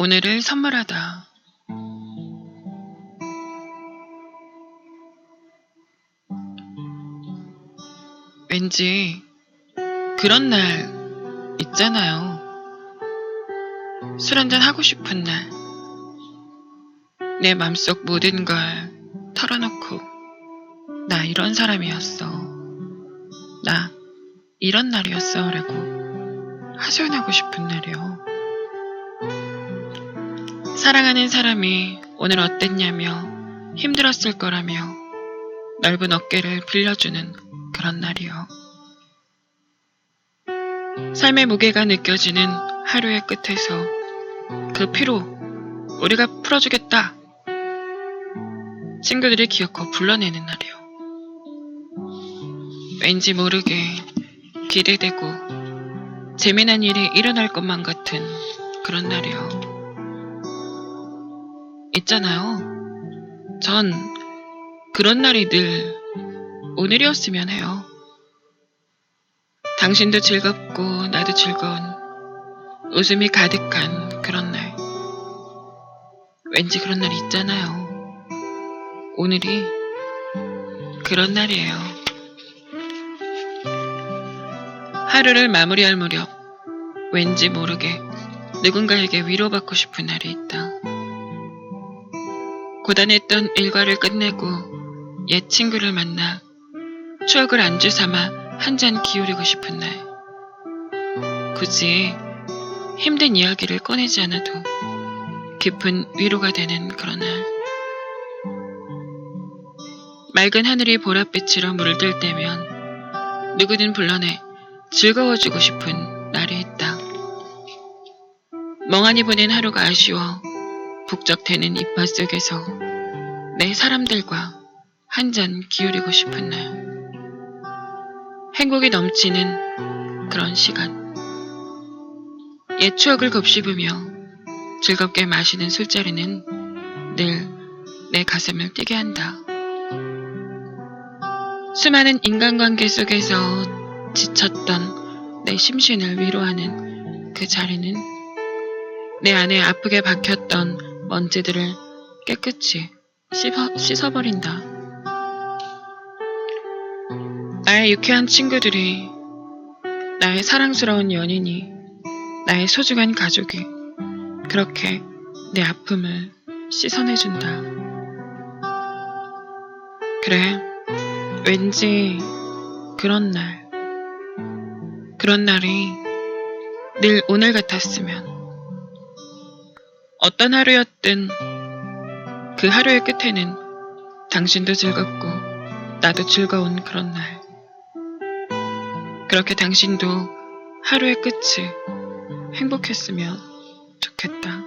오늘을 선물하다. 왠지 그런 날 있잖아요. 술 한잔 하고 싶은 날. 내 맘속 모든 걸 털어놓고 나 이런 사람이었어. 나 이런 날이었어. 라고 하소연하고 싶은 날이요. 사랑하는 사람이 오늘 어땠냐며 힘들었을 거라며 넓은 어깨를 빌려주는 그런 날이요. 삶의 무게가 느껴지는 하루의 끝에서 그 피로 우리가 풀어주겠다. 친구들이 기어코 불러내는 날이요. 왠지 모르게 기대되고 재미난 일이 일어날 것만 같은 그런 날이요. 있잖아요. 전 그런 날이 늘 오늘이었으면 해요. 당신도 즐겁고 나도 즐거운 웃음이 가득한 그런 날. 왠지 그런 날 있잖아요. 오늘이 그런 날이에요. 하루를 마무리할 무렵 왠지 모르게 누군가에게 위로받고 싶은 날이 있다. 고단했던 일과를 끝내고 옛 친구를 만나 추억을 안주 삼아 한 잔 기울이고 싶은 날. 굳이 힘든 이야기를 꺼내지 않아도 깊은 위로가 되는 그런 날. 맑은 하늘이 보랏빛으로 물들 때면 누구든 불러내 즐거워지고 싶은 날이 있다. 멍하니 보낸 하루가 아쉬워 북적대는 이빨 속에서 내 사람들과 한 잔 기울이고 싶은 날. 행복이 넘치는 그런 시간. 옛 추억을 곱씹으며 즐겁게 마시는 술자리는 늘 내 가슴을 뛰게 한다. 수많은 인간관계 속에서 지쳤던 내 심신을 위로하는 그 자리는 내 안에 아프게 박혔던 먼지들을 깨끗이 씹어, 씻어 버린다. 나의 유쾌한 친구들이, 나의 사랑스러운 연인이, 나의 소중한 가족이 그렇게 내 아픔을 씻어내준다. 그래, 왠지 그런 날, 그런 날이 늘 오늘 같았으면 어떤 하루였든 그 하루의 끝에는 당신도 즐겁고 나도 즐거운 그런 날. 그렇게 당신도 하루의 끝이 행복했으면 좋겠다.